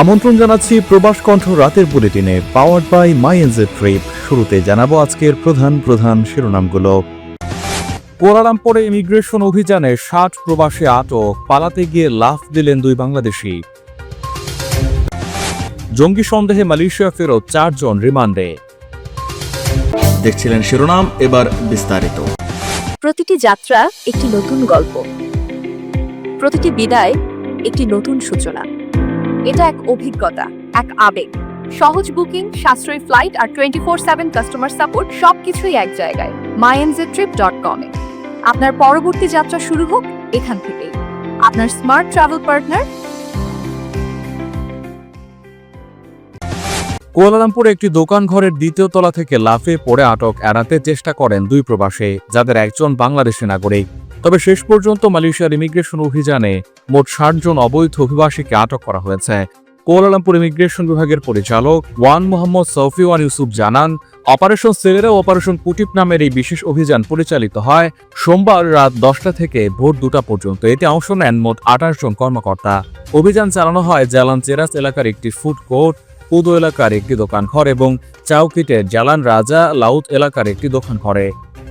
আমন্ত্রণ জানাচ্ছি প্রবাস কণ্ঠ রাতের বুলেটিনে powered by my NJ trip শুরুতে জানাব আজকের প্রধান প্রধান শিরোনামগুলো। কুয়ালালামপুরে ইমিগ্রেশন অভিযানে ষাট প্রবাসী আটক পালাতে গিয়ে লাফ দিলেন দুই বাংলাদেশি। জঙ্গি সন্দেহে মালয়েশিয়া ফেরত চারজন রিমান্ডে। দেখছিলেন শিরোনাম এবার বিস্তারিত। প্রতিটি যাত্রা একটি নতুন গল্প। প্রতিটি বিদায় একটি নতুন সূচনা। এটা এক অভিজ্ঞতা, এক আবেগ। সহজ বুকিং, সাশ্রয়ী ফ্লাইট আর twenty four seven customer support সবকিছুই এক জায়গায়। মাইএনজে ট্রিপ ডট কমে আপনার পরবর্তী যাত্রা শুরু হোক এখান থেকেই। আপনার স্মার্ট ট্রাভেল পার্টনার কুয়ালালামপুরে একটি দোকান ঘরের দ্বিতীয় তলা থেকে লাফে পড়ে আটক এড়াতে চেষ্টা করেন দুই প্রবাসী, যাদের একজন বাংলাদেশি নাগরিক। তবে শেষ পর্যন্ত মালয়েশিয়ার ইমিগ্রেশন অভিযানে মোট ষাট জন অবৈধ অভিবাসীকে আটক করা হয়েছে। কুয়ালালামপুর ইমিগ্রেশন বিভাগের পরিচালক ওয়ান মোহাম্মদ সৌফিওয়ান ইউসুফ জানান, অপারেশন সেলেরা অপারেশন কুটিপ নামের এই বিশেষ অভিযান পরিচালিত হয় সোমবার রাত দশটা থেকে ভোর দুটা পর্যন্ত। এতে অংশ নেন মোট আঠাশ জন কর্মকর্তা। অভিযান চালানো হয় জালান চেরাস এলাকার একটি ফুড কোর্ট, পুদো এলাকার একটি দোকান ঘর এবং চাউকিটের জালান রাজা লাউত এলাকার একটি দোকান ঘরে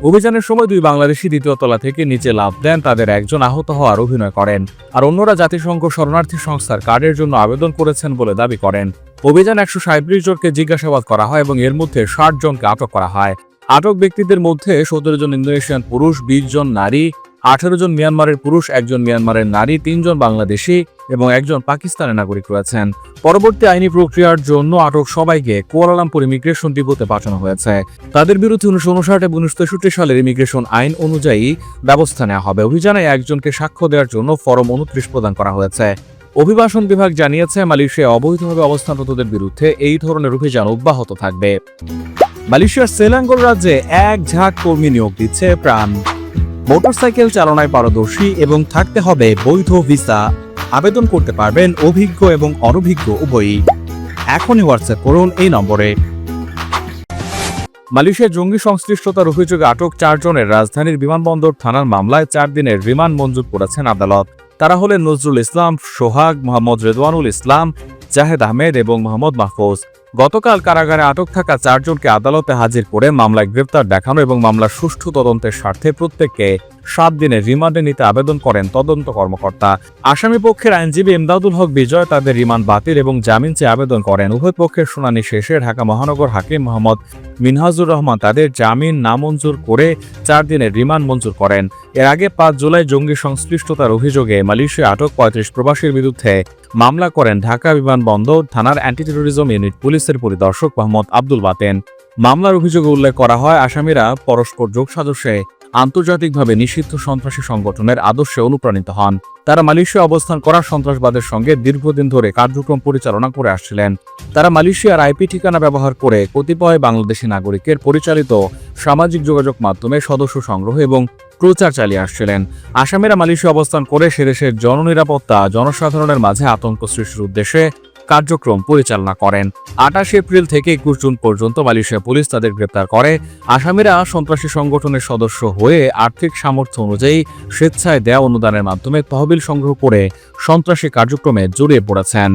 অভিযানের সময় দুই বাংলাদেশি দ্বিতীয় তলা থেকে নিচে লাভ দেন তাদের একজন আহত হওয়ার অভিনয় করেন, আর অন্যরা জাতিসংঘ শরণার্থী সংস্থার কার্ডের জন্য আবেদন করেছেন বলে দাবি করেন। অভিযান একশো সাঁত্রিশ জনকে জিজ্ঞাসাবাদ করা হয় এবং এর মধ্যে ষাট জনকে আটক করা হয়। আটক ব্যক্তিদের মধ্যে সতেরো জন ইন্দোনেশিয়ান পুরুষ, বিশ জন নারী আঠারো জন মিয়ানমারের পুরুষ, একজন মিয়ানমারের নারী, তিনজন বাংলাদেশি এবং একজন পাকিস্তানের নাগরিক রয়েছেন। পরবর্তী আইনি প্রক্রিয়ার জন্য আটক সবাইকে কুয়ালালামপুর ইমিগ্রেশন ডিপোতে পাঠানো হয়েছে। তাদের বিরুদ্ধে উনিশশো উনষাট এবং উনিশশো তেষট্টি সালের ইমিগ্রেশন আইন অনুযায়ী ব্যবস্থা নেওয়া হবে। অভিযানে একজনকে সাক্ষ্য দেওয়ার জন্য ফরম উনত্রিশ প্রদান করা হয়েছে। অভিবাসন বিভাগ জানিয়েছে, মালয়েশিয়ায় অবৈধভাবে অবস্থানরতদের বিরুদ্ধে এই ধরনের অভিযান অব্যাহত থাকবে। মালয়েশিয়ার সেলাঙ্গল রাজ্যে এক ঝাঁক কর্মী নিয়োগ দিচ্ছে প্রাণ। মোটরসাইকেল চালনায় পারদর্শী এবং থাকতে হবে বৈধ ভিসা। আবেদন করতে পারবেন অভিজ্ঞ এবং অনভিজ্ঞ উভয়ই। এখনই হোয়াটসঅ্যাপ করুন এই নম্বরে। মালয়েশিয়ার জঙ্গি সংশ্লিষ্টতার অভিযোগে আটক চারজনের রাজধানীর বিমানবন্দর থানার মামলায় চার দিনের রিমান্ড মঞ্জুর করেছেন আদালত। তারা হলেন নজরুল ইসলাম, সোহাগ, মোহাম্মদ রেদওয়ানুল ইসলাম, জাহেদ আহমেদ এবং মোহাম্মদ মাহফুজ। গতকাল কারাগারে আটক থাকা চারজনকে আদালতে হাজির করে মামলায় গ্রেপ্তার দেখানো এবং মামলার সুষ্ঠু তদন্তের স্বার্থে প্রত্যেককে সাত দিনের রিমান্ডে নিতে আবেদন করেন তদন্ত কর্মকর্তা। আসামি পক্ষের আইনজীবী ইমদাদুল হক বিজয় তাদের রিমান্ড বাতিল এবং জামিন চেয়ে আবেদন করেন। উভয় পক্ষের শুনানি শেষে ঢাকা মহানগর হাকিম মোহাম্মদ মিনহাজুর রহমান তাদের জামিন নামঞ্জুর করে চার দিনের রিমান্ড মঞ্জুর করেন। এর আগে পাঁচ জুলাই জঙ্গি সংশ্লিষ্টতার অভিযোগে মালয়েশিয়া আটক পঁয়ত্রিশ প্রবাসীর বিরুদ্ধে মামলা করেন ঢাকা বিমানবন্দর থানার অ্যান্টি টেরোরিজম ইউনিট পুলিশের পরিদর্শক মোহাম্মদ আব্দুল বাতেন। মামলার অভিযোগে উল্লেখ করা হয়, আসামিরা পরস্পর যোগসাজশে আন্তর্জাতিকভাবে নিষিদ্ধ সন্ত্রাসী সংগঠনের আদর্শে অনুপ্রাণিত হন। তারা মালয়েশিয়া অবস্থান করা সন্ত্রাসবাদের সঙ্গে দীর্ঘদিন ধরে কার্যক্রম পরিচালনা করে আসছিলেন। তারা মালয়েশিয়ার আইপি ঠিকানা ব্যবহার করে কতিপয় বাংলাদেশি নাগরিকের পরিচালিত সামাজিক যোগাযোগ মাধ্যমে সদস্য সংগ্রহ এবং প্রচার চালিয়ে আসছিলেন। আসামিরা মালয়েশিয়া অবস্থান করে সে দেশের জননিরাপত্তা, জনসাধারণের মাঝে আতঙ্ক সৃষ্টির উদ্দেশ্যে কার্যক্রম পরিচালনা করেন। আঠাশ এপ্রিল থেকে একুশ জুন পর্যন্ত মালয়েশিয়া পুলিশ তাদের গ্রেপ্তার করে। আসামিরা সন্ত্রাসী সংগঠনের সদস্য হয়ে আর্থিক সামর্থ্য অনুযায়ী স্বেচ্ছায় দেয়া অনুদানের মাধ্যমে তহবিল সংগ্রহ করে সন্ত্রাসী কার্যক্রমে জড়িয়ে পড়েছেন।